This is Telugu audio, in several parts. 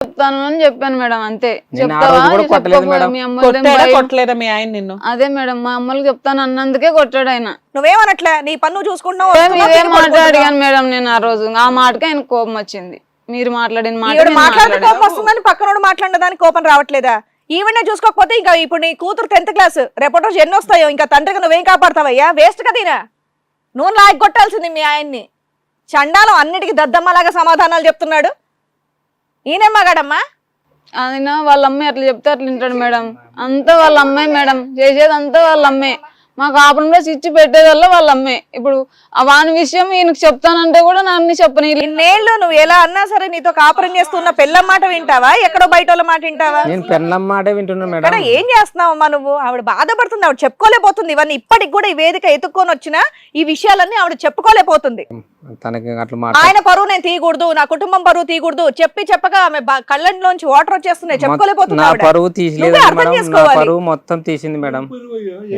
చెప్తాను అని చెప్పాను మేడం అంతే. చెప్తావా? అదే మేడం మా అమ్మకి చెప్తాను అన్నందుకే కొట్టాడు ఆయన. నువ్వేమనట్లే? నీ పన్ను చూసుకుంటున్నావు ఏం వస్తున్నావు, ఇదే తిని మాట పడుకుంటున్నావు. అడిగాను మేడం నేను ఆ రోజు. ఆ మాటకి ఆయన కోపం వచ్చింది. మీరు మాట్లాడిన మాట మాట్లాడితే. కోపం వస్తుందని పక్కనోడు మాట్లాడిన దానికి కోపం రావట్లేదా? ఈవిడే చూసుకోకపోతే ఇంకా ఇప్పుడు నీ కూతురు టెన్త్ క్లాస్ రేపటి రోజు ఎన్ని వస్తాయో ఇంకా తండ్రికి నువ్వేం కాపాడతావయ్యా? వేస్ట్ కదా ఈయన నువ్వు లాగి కొట్టాల్సింది మీ ఆయన్ని. చండాలం అన్నిటికీ దద్దమ్మలాగా సమాధానాలు చెప్తున్నాడు. ఈయనే మగాడమ్మా? ఆయన వాళ్ళ అమ్మాయి అట్లా చెప్తే అట్లా వింటాడు మేడం. అంతా వాళ్ళ అమ్మాయి మేడం. చేసేది అంతా వాళ్ళ అమ్మే మా కాపురంలో చిచ్చి పెట్టేదల్లా వాళ్ళ అమ్మే ఇప్పుడు ఆ వాని విషయం ఈయనకి చెప్తానంటే కూడా నన్ను చెప్పని ఇన్నేళ్ళు నువ్వు ఎలా అన్నా సరే నీతో కాపురం చేస్తున్న పిల్ల మాట వింటావా? ఎక్కడో బయట వాళ్ళ మాట వింటావా? నేను మాటే వింటున్నా ఇక్కడ మేడం ఏం చేస్తున్నావమ్మా నువ్వు? ఆవిడ బాధపడుతుంది. ఆవిడ చెప్పుకోలేకపోతుంది. ఇవన్నీ ఇప్పటికి కూడా ఈ వేదిక ఎత్తుక్కొని వచ్చినా ఈ విషయాలన్నీ ఆవిడ చెప్పుకోలేకపోతుంది. తనకి అట్లా మాట ఆయన పరువు నేను తీయకూడదు నా కుటుంబం పరువు తీయకూడదు చెప్పి చెప్పగా ఆమె కళ్ళలోంచి వాటర్ వచ్చేస్తున్నాయి చెప్పుకోలేకపోతుంది నా ఆవిడ పరువు తీసలేదు మేడం నా. పరువు మొత్తం తీసింది మేడం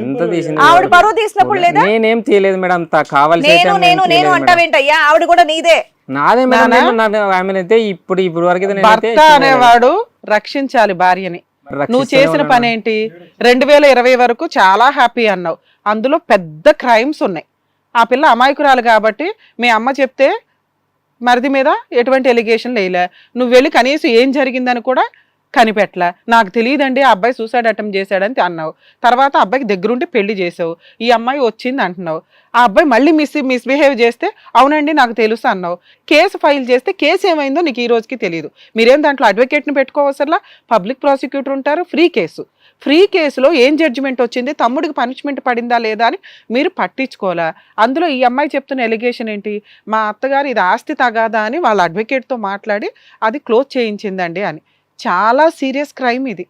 ఎంత తీసింది ఆవిడ? పరువు తీసినప్పుడు లేదా నేనేం తీయలేదు మేడం తా- కావాల్సి నేను నేను నేను. అంటావేంటయ్యా ఆవిడ కూడా నీదే నాదే మేడం నానా? నేను- నాకు ఆమె అయితే ఇప్పుడు ఇప్పుడు వరకు భర్త. అనేవాడు రక్షించాలి భార్యని నువ్వు చేసిన. పని ఏంటి రెండు వేల ఇరవై వరకు చాలా హ్యాపీ అన్నావు అందులో పెద్ద క్రైమ్స్ ఉన్నాయి ఆ పిల్ల అమాయకురాలు కాబట్టి మీ అమ్మ చెప్తే మరిది మీద ఎటువంటి ఎలిగేషన్ లేలే. నువ్వు వెళ్ళి కనీసం ఏం జరిగిందని కూడా కనిపెట్టలే నాకు తెలియదండి ఆ అబ్బాయి సూసైడ్ అటెంప్ట్ చేశాడని అన్నావు. తర్వాత అబ్బాయికి దగ్గరుండి పెళ్ళి చేసావు ఈ అమ్మాయి వచ్చింది అంటున్నావు. ఆ అబ్బాయి మళ్ళీ మిస్ మిస్బిహేవ్ చేస్తే అవునండి నాకు తెలుసు అన్నావు. కేసు ఫైల్ చేస్తే కేసు ఏమైందో నీకు ఈ రోజుకి తెలియదు మీరేం దాంట్లో అడ్వకేట్ని పెట్టుకోవసరలా? పబ్లిక్ ప్రాసిక్యూటర్ ఉంటారు ఫ్రీ కేసు. ఫ్రీ కేసులో ఏం జడ్జిమెంట్ వచ్చింది? తమ్ముడికి పనిష్మెంట్ పడిందా లేదా అని మీరు పట్టించుకోవాలా? అందులో ఈ అమ్మాయి చెప్తున్న ఎలిగేషన్ ఏంటి? మా అత్తగారు ఇది ఆస్తి తగాదా అని వాళ్ళ అడ్వకేట్తో మాట్లాడి అది క్లోజ్ చేయించిందండి అని. చాలా సీరియస్ క్రైమ్ ఇది.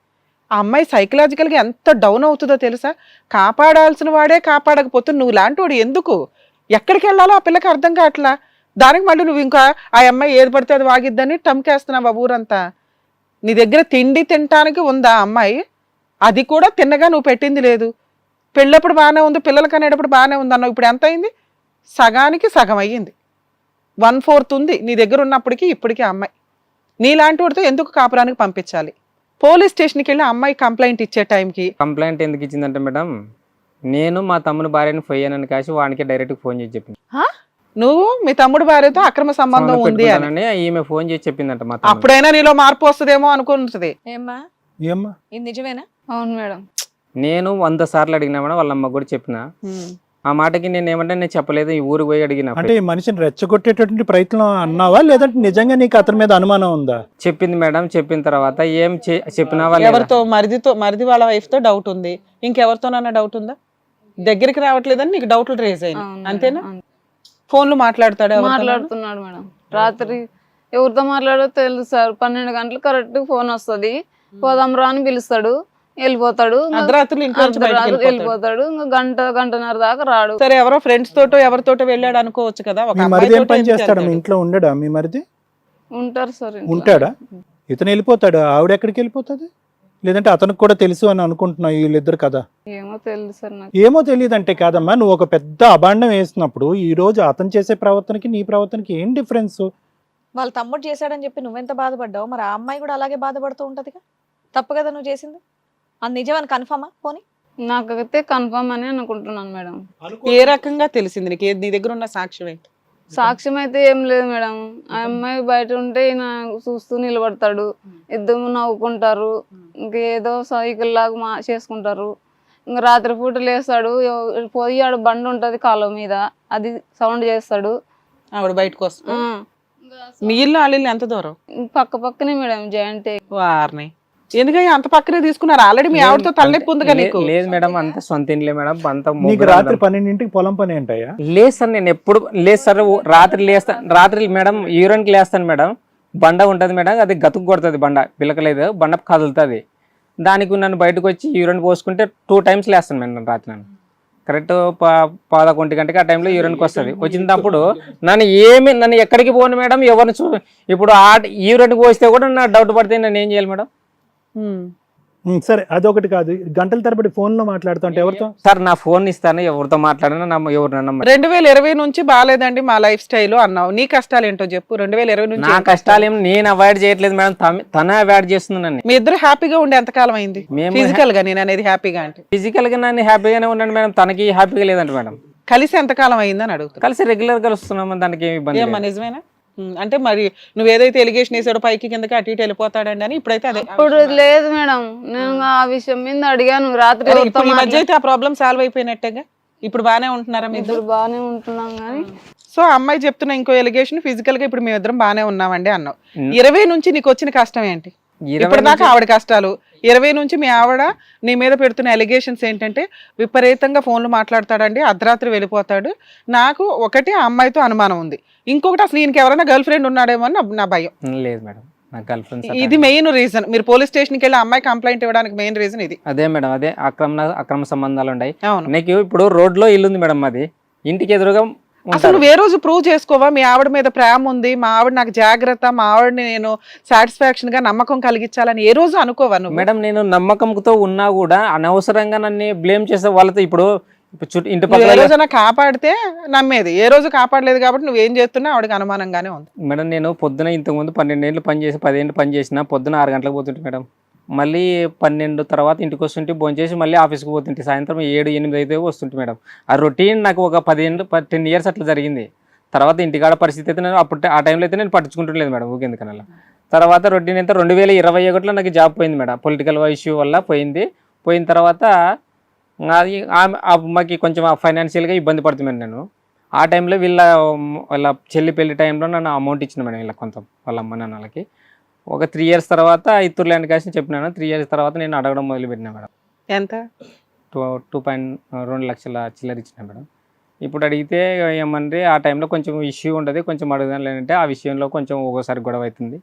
ఆ అమ్మాయి సైకలాజికల్గా ఎంత డౌన్ అవుతుందో తెలుసా? కాపాడాల్సిన వాడే కాపాడకపోతే నువ్వు లాంటి వాడు ఎందుకు? ఎక్కడికి వెళ్ళాలో ఆ పిల్లకి అర్థం కావట్లా? దానికి మళ్ళీ నువ్వు ఇంకా ఆ అమ్మాయి ఏది పడితే అది వాగిద్దని టమ్కేస్తున్నావు ఆ ఊరంతా? నీ దగ్గర తిండి తినటానికి ఉందా అమ్మాయి? అది కూడా తిన్నగా నువ్వు పెట్టింది లేదు. పెళ్ళప్పుడు బాగానే ఉంది పిల్లలకి అనేటప్పుడు బాగానే ఉంది అన్నావు. ఇప్పుడు ఎంత అయింది? సగానికి సగం అయ్యింది. వన్ ఫోర్త్ ఉంది. నీ దగ్గర ఉన్నప్పటికీ ఇప్పటికీ అమ్మాయి. నీలాంటి వాడితో ఎందుకు కాపురానికి పంపించాలి? పోలీస్ స్టేషన్కి వెళ్ళి అమ్మాయి కంప్లైంట్ ఇచ్చే టైంకి. కంప్లైంట్ ఎందుకు ఇచ్చిందంటే మేడం నేను మా తమ్ముని భార్యని పోయానని కాసి వానికి డైరెక్ట్ ఫోన్ చేసి చెప్పింది. నువ్వు మీ తమ్ముడు భార్యతో అక్రమ సంబంధం ఉంది అని. ఈమె ఫోన్ చేసి చెప్పిందంట మా తమ్ముడు. అప్పుడైనా నీలో మార్పు వస్తుందేమో అనుకుంటుంది. ఏమ్మా? ఏమ్మా? ఇది నిజమేనా? అవును మేడం. నేను వంద సార్లు అడిగినా మేడం వాళ్ళ అమ్మ కూడా చెప్పిన. ఆ మాటకి నేను ఏమంటే నేను చెప్పలేదు ఈ ఊరికి పోయి అడిగిన. అంటే ఈ మనిషిని రెచ్చగొట్టేటటువంటి ప్రయత్నం అన్నావా? లేదంటే నిజంగా నీకు అతని మీద అనుమానం ఉందా? చెప్పింది మేడం చెప్పిన తర్వాత ఏం చే- చెప్పినావా లేదా? ఎవరితో? మరిదితో మరిది వాళ్ళ వైఫ్తో డౌట్ ఉంది. ఇంకెవరితోనన్నా డౌట్ ఉందా? దగ్గరికి రావట్లేదని నీకు డౌట్లు రేజ్ అవును అంతేనా? మేడం, అవును. ఫోన్లు మాట్లాడతాడు? మాట్లాడుతున్నాడు మేడం. రాత్రి ఎవరితో మాట్లాడో తెలుసు సార్. పన్నెండు గంటలకు కరెక్ట్ ఫోన్ వస్తది. పోదాం రా అని పిలుస్తాడు. వెళ్ళిపోతాడు అర్ధరాత్రులు ఇంట్లో వెళ్ళిపోతాడు. ఇంకా గంట గంటన్నర దాకా రాడు. సరే ఎవరో ఫ్రెండ్స్ తోటో ఎవరితోటో వెళ్ళాడు అనుకోవచ్చు కదా ఒక మరిది ఏం పని చేస్తాడు? మీ? ఇంట్లో ఉండడా మీ మరిది? ఉంటారు సార్. ఉంటాడా? ఇతను వెళ్ళిపోతాడు. ఆవిడ ఎక్కడికి వెళ్ళిపోతుంది? లేదంటే అతనికి కూడా తెలుసు అని అనుకుంటున్నావు వీళ్ళిద్దరు కదా? ఏమో తెలుసు సార్ నాకు. ఏమో తెలియదంటే కాదమ్మా నువ్వు ఒక పెద్ద అభాండం వేసినప్పుడు ఈ రోజు అతను చేసే ప్రవర్తనకి నీ ప్రవర్తనకి ఏం డిఫరెన్స్ వాళ్ళ తమ్ముడు చేశాడని చెప్పి నువ్వెంత బాధపడ్డావు? మరి ఆ అమ్మాయి కూడా అలాగే బాధపడుతూ ఉంటదిగా? తప్పు కదా నువ్వు చేసింది? అది నిజమని కన్ఫర్మా పోనీ. నాకైతే కన్ఫర్మ్ అని అనుకుంటున్నాను మేడం. ఏ రకంగా తెలిసింది నీకు? ఏ- నీ దగ్గర ఉన్న సాక్ష్యం ఏంటి? సాక్ష్యం అయితే ఏం లేదు మేడం. ఆ అమ్మాయి బయట ఉంటే ఈయన చూస్తూ నిలబడతాడు. ఇద్దరు నవ్వుకుంటారు. ఇంకేదో సైకిల్ లాగా మా చేసుకుంటారు. ఇంకా రాత్రి పూట లేస్తాడు. ఎవ- పోయి ఆడ బండి ఉంటది కాలువ మీద. అది సౌండ్ చేస్తాడు. ఆవిడ బయటకు వస్తా? ఆ. మీ ఇల్లు వాళ్ళ ఇల్లు ఎంత దూరం? పక్క పక్కనే మేడం జాయింట్ వారిని ఎందుకని అంత పక్కనే తీసుకున్నారు. ఆల్రెడీ మీ ఆవిడతో తలనొప్పి ఉందిగా లే- నీకు? లేదు మేడం అంత సొంత ఇంట్లో మేడం అంత నీకు ముగ్గురు రాత్రి. పన్నెండింటికి పొలం పని ఏంటయ్యా? లేదు సార్ నేను ఎప్పుడు లేదు సార్ రాత్రి లేస్తాను రాత్రి మేడం యూరిన్కి లేస్తాను మేడం. బండ ఉంటుంది మేడం అది గతుకు కొడుతుంది బండ పిలకలేదు బండ కదులుతుంది. దానికి నన్ను బయటకు వచ్చి యూరిన్ పోసుకుంటే టూ టైమ్స్ లేస్తాను మేడం రాత్రి నన్ను. కరెక్ట్ పదకొండు గంటకి ఆ టైంలో యూరిన్కి వస్తుంది వచ్చినప్పుడు నన్ను ఏమి నన్ను ఎక్కడికి పోను మేడం ఎవరిని చూ ఇప్పుడు ఆ యూరిన్కి పోస్తే కూడా నా డౌట్ పడితే నేను ఏం చేయాలి మేడం? సరే అదొకటి కాదు. గంటల తరబడి ఫోన్లో మాట్లాడుతుంటే ఎవరితో? సార్ నా ఫోన్ ఇస్తాను ఎవరితో మాట్లాడినా నా ఎవరినన్నా రెండు వేల ఇరవై నుంచి బాగాలేదండి మా లైఫ్ స్టైల్ అన్నావు. నీ కష్టాలు ఏంటో చెప్పు. రెండు వేల ఇరవై నుంచి నా కష్టాలు? ఏం నేను అవాయిడ్ చేయట్లేదు మేడం. తనే అవాయిడ్ చేస్తుంది నన్ను. మీ ఇద్దరు హ్యాపీగా ఉండే ఎంతకాలం అయింది? మేము ఫిజికల్గా నేను అనేది హ్యాపీగా అంటే? ఫిజికల్గా నన్ను హ్యాపీగానే ఉన్నాను మేడం. తనకి హ్యాపీగా లేదంట మేడం. కలిసి ఎంతకాలం అయిందని అడుగుతున్నా. కలిసి రెగ్యులర్గా వస్తున్నాము? దానికి ఏమి ఇబ్బంది. నిజమేనా? అంటే మరి నువ్వు ఏదైతే ఎలిగేషన్ వేసాడో పైకి కిందకి అటు ఇటు వెళ్ళిపోతాడండి అని ఇప్పుడైతే అదే ఇప్పుడు లేదు మేడం. నేను ఆ విషయం మీద అడిగాను. రాత్రి ఇప్పుడు ఈ మధ్య అయితే ఆ ప్రాబ్లం సాల్వ్ అయిపోయినట్టేగా? ఇప్పుడు బానే ఉంటున్నారా మీ ఇద్దరు ఇప్పుడు బాగానే ఉంటున్నాం కానీ సో అమ్మాయి చెప్తున్న ఇంకో ఎలిగేషన్ ఫిజికల్గా ఇప్పుడు మేము ఇద్దరం బానే ఉన్నామండి అన్నావు. ఇరవై నుంచి నీకు వచ్చిన కష్టం ఏంటి? ఇప్పుడు నుంచి- ఆవిడ కష్టాలు. ఇరవై నుంచి మీ ఆవిడ నీ మీద పెడుతున్న ఎలిగేషన్స్ ఏంటంటే విపరీతంగా ఫోన్లు మాట్లాడతాడండి అర్ధరాత్రి వెళ్ళిపోతాడు. నాకు ఒకటి ఆ అమ్మాయితో అనుమానం ఉంది. ఇంకొకటి అసలు ఈయనకి ఎవరైనా గర్ల్ ఫ్రెండ్ ఉన్నాడేమో అని నా- భయం. లేదు మేడం. నా గర్ల్ ఫ్రెండ్స్ ఇది మెయిన్ రీజన్ మీరు పోలీస్ స్టేషన్కి వెళ్ళి ఆ అమ్మాయి కంప్లైంట్ ఇవ్వడానికి మెయిన్ రీజన్ ఇది. అదే మేడం అదే అక్రమ అక్రమ సంబంధాలు ఉన్నాయి. నీకు ఇప్పుడు రోడ్లో ఇల్లు ఉంది మేడం మాది ఇంటికి ఎదురుగా అసలు. నువ్వు ఏ రోజు ప్రూవ్ చేసుకోవా? మీ ఆవిడ మీద ప్రేమ ఉంది మా ఆవిడ నాకు జాగ్రత్త మా ఆవిడని నేను సాటిస్ఫాక్షన్గా నమ్మకం కలిగించాలని ఏ రోజు అనుకోవా నువ్వు? మేడం నేను నమ్మకంతో ఉన్నా కూడా అనవసరంగా నన్ను బ్లేమ్ చేసే వాళ్ళతో ఇప్పుడు ఇంటి ఏ రోజైనా కాపాడితే నమ్మేది. ఏ రోజు కాపాడలేదు కాబట్టి నువ్వేం చేస్తున్నా ఆవిడకి అనుమానంగానే ఉంది. మేడం నేను పొద్దున ఇంతకుముందు పన్నెండేళ్ళు పని చేసి పదిహేళ్ళు పని చేసిన పొద్దున ఆరు గంటలకు పోతుంటే మేడం. మళ్ళీ పన్నెండు తర్వాత ఇంటికి వస్తుంటే భోంచేసి మళ్ళీ ఆఫీస్కి పోతుంటే సాయంత్రం ఏడు ఎనిమిది అయితే వస్తుంటే మేడం. ఆ రొటీన్ నాకు ఒక పదిహేను టెన్ ఇయర్స్ అట్లా జరిగింది. తర్వాత ఇంటికాడ పరిస్థితి అయితే నేను అప్పుడు ఆ టైంలో అయితే నేను పట్టించుకుంటలేదు మేడం ఊకెందుకనలా తర్వాత రొటీన్ అయితే రెండు వేల ఇరవై ఒకటిలో నాకు జాబ్ పోయింది మేడం. పొలిటికల్ ఇష్యూ వల్ల పోయింది. పోయిన తర్వాత అది మాకు అమ్మకి కొంచెం ఫైనాన్షియల్గా ఇబ్బంది పడుతుంది మేడం నేను. ఆ టైంలో వీళ్ళ వాళ్ళ చెల్లి పెళ్ళి టైంలో నన్ను అమౌంట్ ఇచ్చిన మేడం వీళ్ళ కొంత వాళ్ళ అమ్మ నాన్నలకి. ఒక త్రీ ఇయర్స్ తర్వాత ఇత్తూరు ల్యాండ్ కాసి చెప్పినాను. త్రీ ఇయర్స్ తర్వాత నేను అడగడం మొదలుపెట్టినా మేడం. ఎంత? టూ టూ పాయింట్ రెండు లక్షల చిల్లర ఇచ్చిన మేడం. ఇప్పుడు అడిగితే ఏమంటే ఆ టైంలో కొంచెం ఇష్యూ ఉండదు కొంచెం అడుగుదాం లేదంటే ఆ విషయంలో కొంచెం ఒక్కోసారి గొడవ అవుతుంది.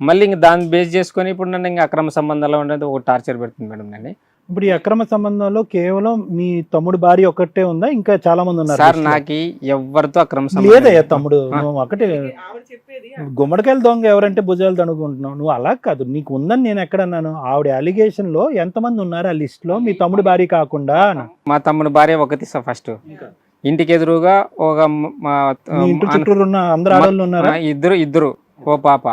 మళ్ళీ ఇంక దాన్ని బేస్ చేసుకొని ఇప్పుడు నన్ను ఇంకా అక్రమ సంబంధాలు ఉండేది ఒక టార్చర్ పెడుతుంది మేడం నన్ను. ఇప్పుడు ఈ అక్రమ సంబంధంలో కేవలం మీ తమ్ముడు భార్య ఒక్కటే ఉందా? ఇంకా చాలా మంది ఉన్నారు సార్? నాకు ఎవరితో అక్రమ సంబంధం లేదయ్యా లేదు. తమ్ముడు. నువ్వు ఒకటే గుమ్మడికాయలు దొంగ ఎవరంటే భుజాలు తణుకుంటున్నావు నువ్వు అలా కాదు నీకు ఉందని నేను ఎక్కడన్నాను? ఆవిడ అలిగేషన్లో ఎంతమంది ఉన్నారు ఆ లిస్ట్లో మీ తమ్ముడు భార్య కాకుండా. మా తమ్ముడు భార్య ఒకటి సార్ ఫస్ట్. ఇంటికి ఎదురుగా ఒక మ- ఇంటి చుట్టూరు ఉన్న అందరు ఆడవాళ్ళు ఉన్నారా? ఇద్దరు ఇద్దరు ఓ పాప.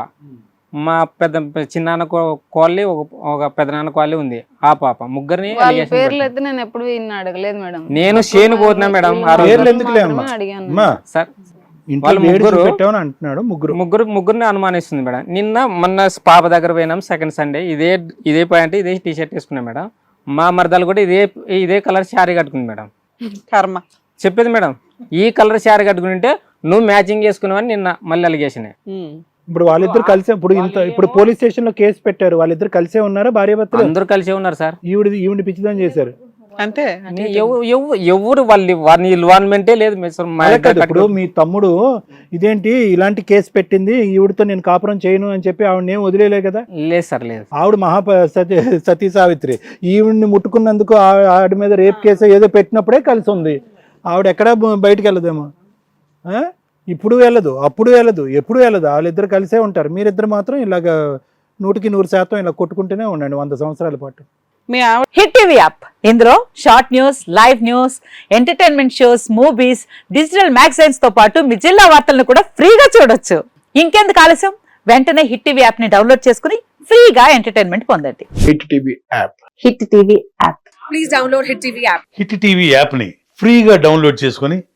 మా పెద్ద చిన్నాన్న కోళ్ళి ఒక ఒక పెద్దనాన్న కోళ్ళి ఉంది. ఆ పాప. ముగ్గురిని పేర్లు. అయితే నేను ఎప్పుడు అడగలేదు మేడం. నేను షేను పోతున్నా మేడం సార్ వాళ్ళు ముగ్గురు- పెట్టామని అంటున్నాడు ముగ్గురు. ముగ్గురు ముగ్గురిని అనుమానిస్తుంది మేడం. నిన్న మొన్న పాప దగ్గర పోయినాం సెకండ్ సండే ఇదే ఇదే పాయింట్ ఇదే టీ షర్ట్ వేసుకున్నాం మేడం. మా మరదలు కూడా ఇదే ఇదే కలర్ శారీ కట్టుకుంది మేడం. కర్మ. చెప్పేది మేడం ఈ కలర్ శారీ కట్టుకుంటే నువ్వు మ్యాచింగ్ చేసుకున్నావని నిన్న మళ్ళీ అలిగేషన్. ఇప్పుడు వాళ్ళిద్దరు కలిసే ఇప్పుడు ఇంత ఇప్పుడు పోలీస్ స్టేషన్లో కేసు పెట్టారు. వాళ్ళిద్దరు కలిసే ఉన్నారా? భార్య భర్తలు? అందరూ కలిసే ఉన్నారు సార్. ఈవిడ ఈవిడ పిచ్చిదని చేశారు. అంతే నీ ఎవ- ఎవ- ఎవరు వాళ్ళ వారిని ఇన్వాల్వ్మెంటే లేదు ఇప్పుడు మీ తమ్ముడు ఇదేంటి? ఇలాంటి కేసు పెట్టింది ఈవిడతో నేను కాపురం చేయను అని చెప్పి ఆవిడ ఏం వదిలేలే కదా? లేదు సార్ లేదు ఆవిడ మహా సతీ సతీ సావిత్రి. ఈవిడ్ని ముట్టుకున్నందుకు ఆ- ఆవిడ మీద రేప్ కేసు ఏదో పెట్టినప్పుడే కలిసి ఉంది. ఆవిడ ఎక్కడా బయటికి వెళ్ళదేమో. ఆ? ఇప్పుడు వెళ్ళదు అప్పుడు వెళ్ళదు ఎప్పుడు వెళ్ళదు వాళ్ళిద్దరు కలిసే ఉంటారు. మీరిద్దరు మాత్రం ఇలాగ నూటికి నూరు శాతం ఇలా కొట్టుకుంటూనే ఉండండి వంద సంవత్సరాల పాటు. మీ ఆవిడ హిట్ టీవీ యాప్. ఇందులో short news live news entertainment shows movies digital మ్యాగజైన్స్తో పాటు మీ జిల్లా వార్తలను కూడా ఫ్రీగా చూడొచ్చు. ఇంకెందుకు ఆలస్యం? వెంటనే హిట్ టీవీ యాప్ని డౌన్లోడ్ చేసుకుని ఫ్రీగా ఎంటర్టైన్మెంట్ పొందండి. Hit TV app. Hit TV app. Hit TV యాప్ని ఫ్రీగా డౌన్లోడ్ చేసుకొని